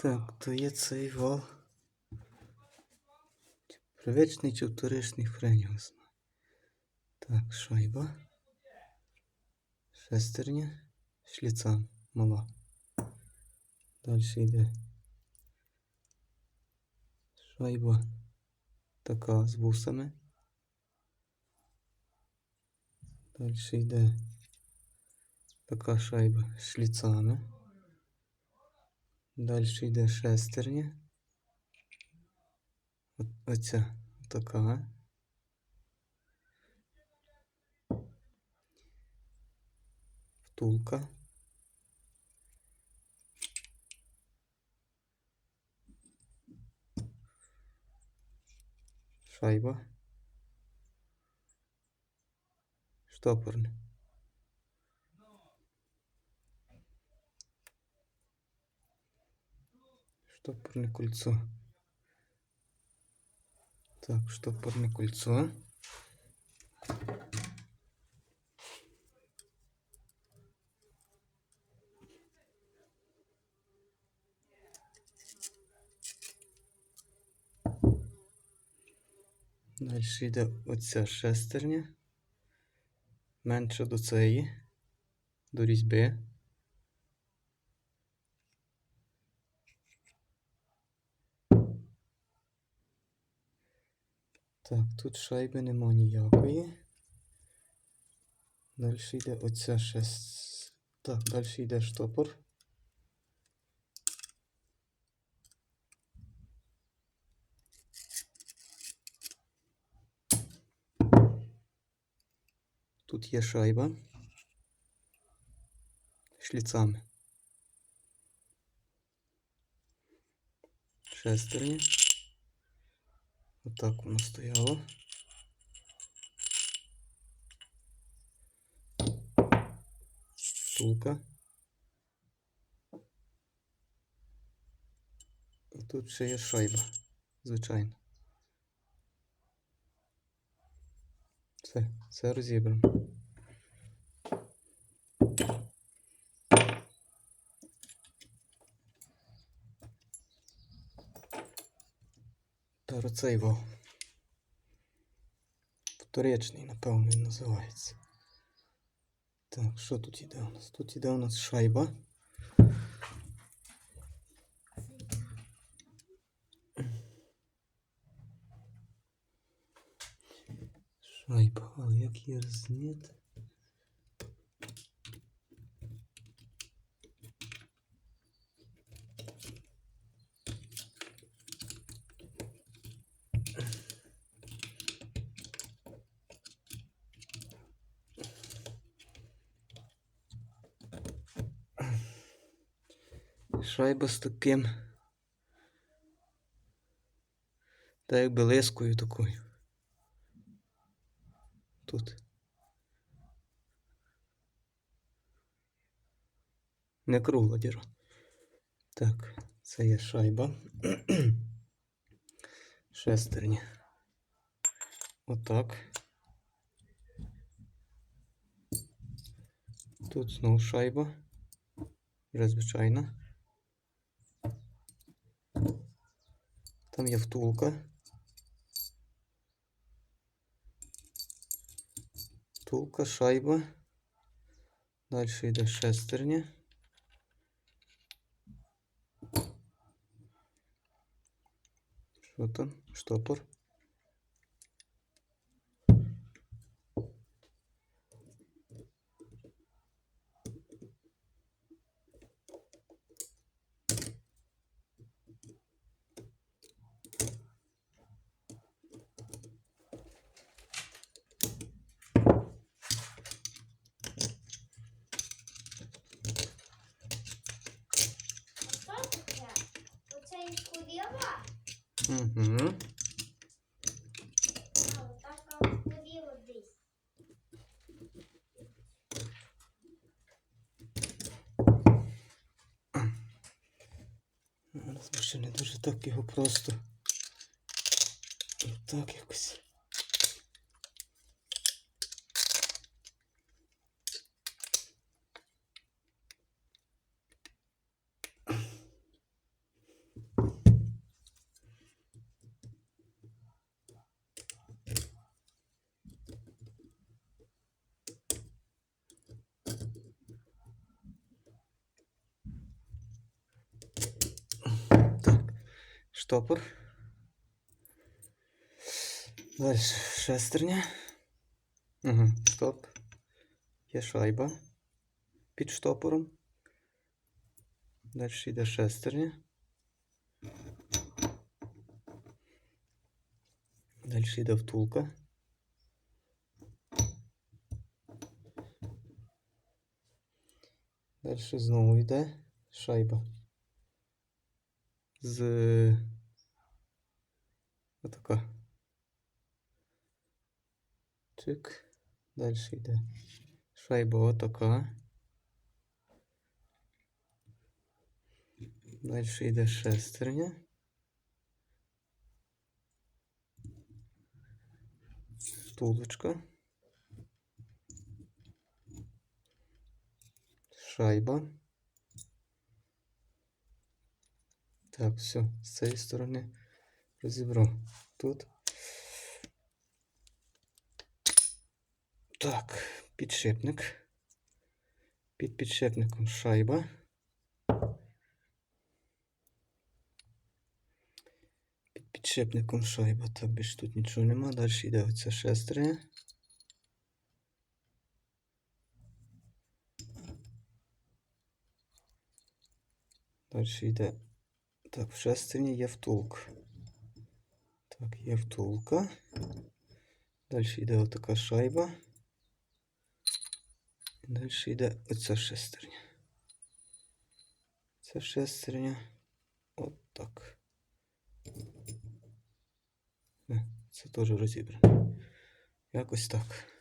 Так, то є цей вал. Чи Привичний чи вторичний хрень. Так, шайба. Шестерня. Шліцан. Мала. Далі йде. Шайба така з вусами. Далі йде така шайба з шліцами. Далі йде шестерня. Оця така. Втулка. Шайба. Штопорне. Штопорне кольцо. Так, штопорне кольцо. Далі йде оця шестерня. Менше до цієї, до різьби. Так, тут шайби нема ніякої. Далі йде оця шест. Так, далі йде штопор. Тут є шайба. Шліцами. Шестерні. Отак воно стояло. Штука. І тут ще є шайба, звичайно. Все, все розібрано. Оцей вал. Вторичний, напевно, він називається. Так, що тут іде у нас? Тут іде у нас шайба. Шайба, але як її зняти? Шайба з таким. Та якби лискою такою. Тут. Не кругла діра. Так, це є шайба. Шестерня. Отак. Тут знову шайба. Вже звичайна. Там є втулка. Втулка, шайба. Далі йде шестерня. Що там? Штопор. Угу. Зараз ще не дуже так його просто. Так якось. Штопор. Далі шестерня. Угу, стоп. Є шайба під штопором. Далі йде шестерня. Далі йде втулка. Далі знову йде шайба. З отака. Чик. Далі йде шайба отака. Далі йде шестерня. Втулочка. Шайба. Так, все, з цієї сторони розібрав. Тут. Так, підшипник. Під підшипником шайба. Під підшипником шайба. Так, більш тут нічого нема. Далі йде оця шестерня. Далі йде. Так, в шестерні є втулка. Так, є втулка. Далі йде отака шайба. Далі йде оця шестерня. Ця шестерня. От так. Е, Це теж розібрано. Якось так.